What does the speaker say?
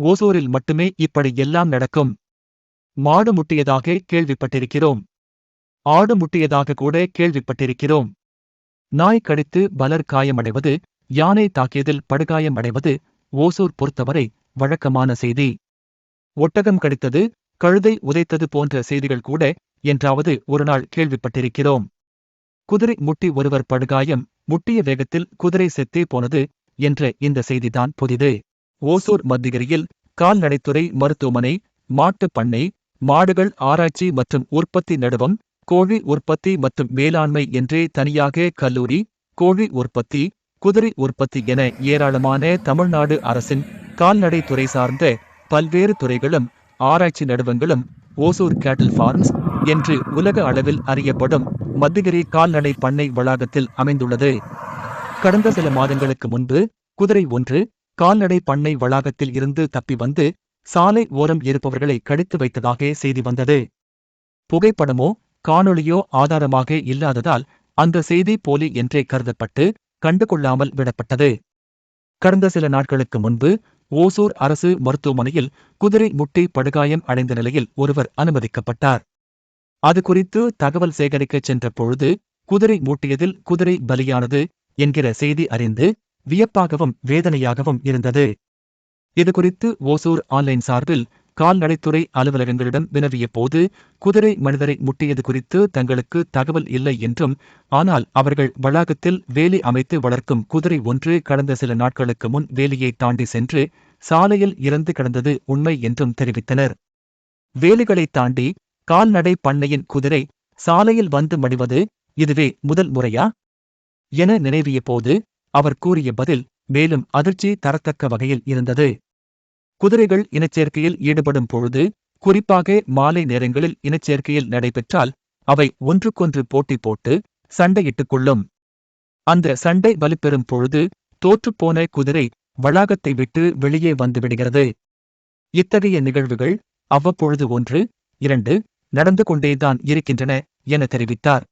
ஓசூரில் மட்டுமே இப்படி எல்லாம் நடக்கும். மாடு முட்டியதாக கேள்விப்பட்டிருக்கிறோம். ஆடு முட்டியதாக கூட கேள்விப்பட்டிருக்கிறோம். நாய் கடித்து பலர் காயமடைவது யானை தாக்கியதில் படுகாயம் அடைவது ஓசூர் பொறுத்தவரை வழக்கமான செய்தி. ஒட்டகம் கடித்தது கழுதை உதைத்தது போன்ற செய்திகள் கூட என்றாவது ஒருநாள் கேள்விப்பட்டிருக்கிறோம். குதிரை முட்டி ஒருவர் படுகாயம் முட்டிய வேகத்தில் குதிரை செத்தே போனது என்ற இந்த செய்திதான் புதிது. ஓசூர் மத்திகிரியில் கால்நடைத்துறை மருத்துவமனை மாட்டுப் பண்ணை மாடுகள் ஆராய்ச்சி மற்றும் உற்பத்தி நடுவம் கோழி உற்பத்தி மற்றும் மேலாண்மை என்றே தனியாக கல்லூரி கோழி உற்பத்தி குதிரை உற்பத்தி என ஏராளமான தமிழ்நாடு அரசின் கால்நடை துறை சார்ந்த பல்வேறு துறைகளும் ஆராய்ச்சி நடுவங்களும் ஓசூர் கேட்டில் ஃபார்ம்ஸ் என்று உலக அளவில் அறியப்படும் மத்திகிரி கால்நடை பண்ணை வளாகத்தில் அமைந்துள்ளது. கடந்த சில மாதங்களுக்கு முன்பு குதிரை ஒன்று கால்நடை பண்ணை வளாகத்தில் இருந்து தப்பி வந்து சாலை ஓரம் இருப்பவர்களை கடித்து வைத்ததாக செய்தி வந்தது. புகைப்படமோ காணொளியோ ஆதாரமாக இல்லாததால் அந்த செய்தி போலி என்றே கருதப்பட்டு கண்டுகொள்ளாமல் விடப்பட்டது. கடந்த சில நாட்களுக்கு முன்பு ஓசூர் அரசு மருத்துவமனையில் குதிரை முட்டி படுகாயம் அடைந்த நிலையில் ஒருவர் அனுமதிக்கப்பட்டார். அது குறித்து தகவல் சேகரிக்கச் சென்ற பொழுது குதிரை மூட்டியதில் குதிரை பலியானது என்கிற செய்தி அறிந்து வியப்பாகவும் வேதனையாகவும் இருந்தது. இதுகுறித்து ஓசூர் ஆன்லைன் சார்பில் கால்நடைத்துறை அலுவலகங்களிடம் வினவிய போது குதிரை மனிதரை முட்டியது குறித்து தங்களுக்கு தகவல் இல்லை என்றும் ஆனால் அவர்கள் வளாகத்தில் வேலி அமைத்து வளர்க்கும் குதிரை ஒன்று கடந்த சில நாட்களுக்கு முன் வேலியை தாண்டி சென்று சாலையில் இறந்து கிடந்தது உண்மை என்றும் தெரிவித்தனர். வேலிகளை தாண்டி கால்நடை பண்ணையின் குதிரை சாலையில் வந்து மடிவது இதுவே முதல் முறையா? என நினைவிய போது அவர் கூறிய பதில் மேலும் அதிர்ச்சி தரத்தக்க வகையில் இருந்தது. குதிரைகள் இனச்சேர்க்கையில் ஈடுபடும் பொழுது குறிப்பாக மாலை நேரங்களில் இனச்சேர்க்கையில் நடைபெற்றால் அவை ஒன்றுக்கொன்று போட்டி போட்டு சண்டையிட்டுக் கொள்ளும். அந்த சண்டை வலுப்பெறும் பொழுது தோற்றுப்போன குதிரை வளாகத்தை விட்டு வெளியே வந்துவிடுகிறது. இத்தகைய நிகழ்வுகள் அவ்வப்பொழுது ஒன்று இரண்டு நடந்து கொண்டேதான் இருக்கின்றன என தெரிவித்தார்.